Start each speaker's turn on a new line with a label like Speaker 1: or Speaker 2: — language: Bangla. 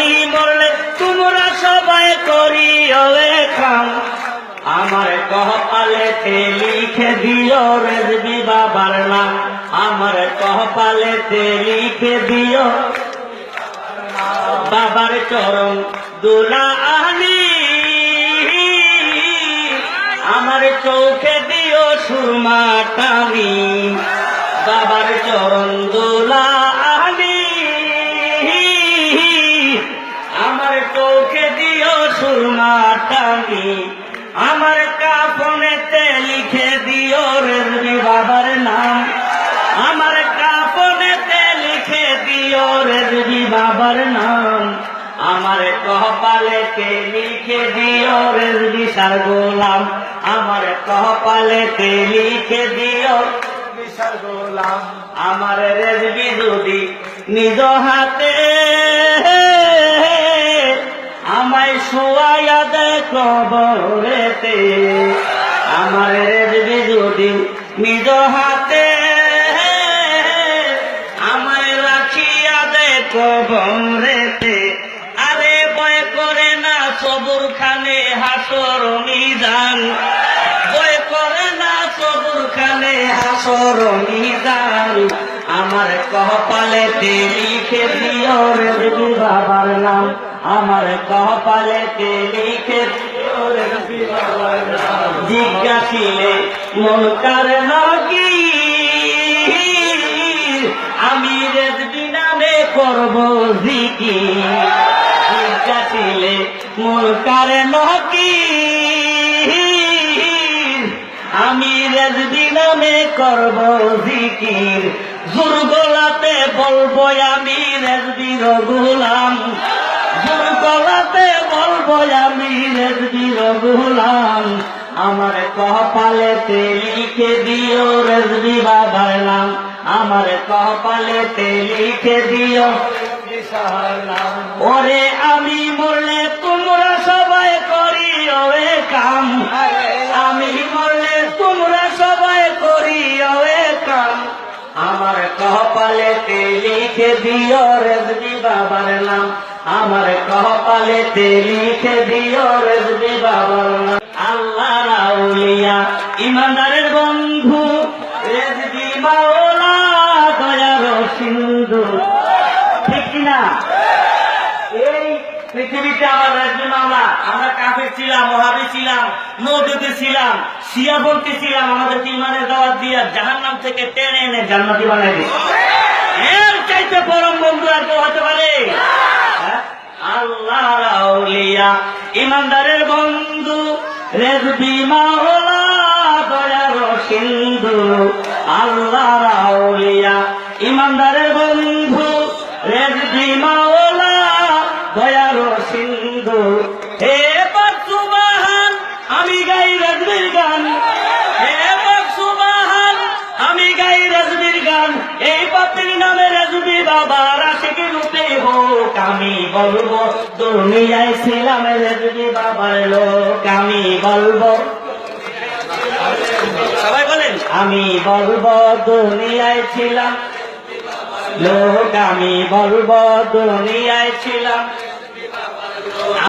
Speaker 1: আমি মরলে তোমরা সবাই করি কাম আমার কহপালেতে লিখে দিও রেজবি বাবার নাম। আমার কহপালেতে লিখে দিও বাবার চরণ দুলা আহলি আমার চোখে দিও সুরমা টানি। বাবার চরণ দুলা টানি আমার কাপনেতে লিখে দিও রেজবি বাবার নাম। আমার কাপনেতে লিখে দিও রেজবি বাবার নাম। আমার কহপালেতে লিখে দিও রেজবি সার গোলাম। আমার কহপালেতে লিখে দিও
Speaker 2: গোলাম।
Speaker 1: আমার রেজবি যদি নিজ হাতে কবরেতে, আমার রেজবি যদি নিজ হাতে, আমায় রাখিয়া দে কবরেতে আরে বয় করে না সবুর খানে হাসর মিজান। বয় করে না সবুর খানে হাসর মিজান। আমার কপালেতে লিখে দিও রেজবি বাবার নাম। আমার কপালেতে লিখে জিজ্ঞাসিলে, মন কার নাকি আমি রেজবি করব জিকি জিজ্ঞাসিলে, মন কার নাকি আমি রেজবি নামে করব জিকির। জোর গলাতে বলব, আমি রেজবির গোলাম। আমি রেজবির গোলাম, আমার কপালেতে লিখে দিও রেজবি বাবার আমার কপালেতে লিখে দিও ওরে আমি মরলে তোমরা সবাই করি ওরে কাম। আমি মরলে তোমরা সবাই করি ওরে কাম। আমার কপালেতে লিখে দিও রেজবি বাবার নাম। আমার কপালেতে লিখে দিও রেজবি বাবার আল্লাহ রাউলিয়া ইমানদারের বন্ধু, রেজবি মাওলা সিন্ধু। ঠিক এই পৃথিবীতে আমার রাজ্য মামলা আমরা কাফের ছিলাম মহাবি ছিলাম নদীতে ছিলাম শিয়াবন্তি ছিলাম আমাদের ইমানের দাওয়াত দিয়ে জাহান নাম থেকে টেনে এনে জান্নাতি বানাই দিই এর চাইতে পরম বন্ধু আর কেউ হতে পারে হ্যাঁ? আল্লাহ রাউলিয়া ইমানদারের বন্ধু রেজবি মাওলা সিন্ধু আল্লাহ রাউলিয়া ইমানদারের বন্ধু রেজবি মাওলা রেজবি বাবা রাশিকে রূপে হোক, আমি বলব, দুনিয়ায় ছিলাম যদি বাবার লোক, আমি বলব। সবাই বলেন, আমি বলব, দুনিয়ায় ছিলাম লোক, আমি বলব, দুনিয়ায় ছিলাম।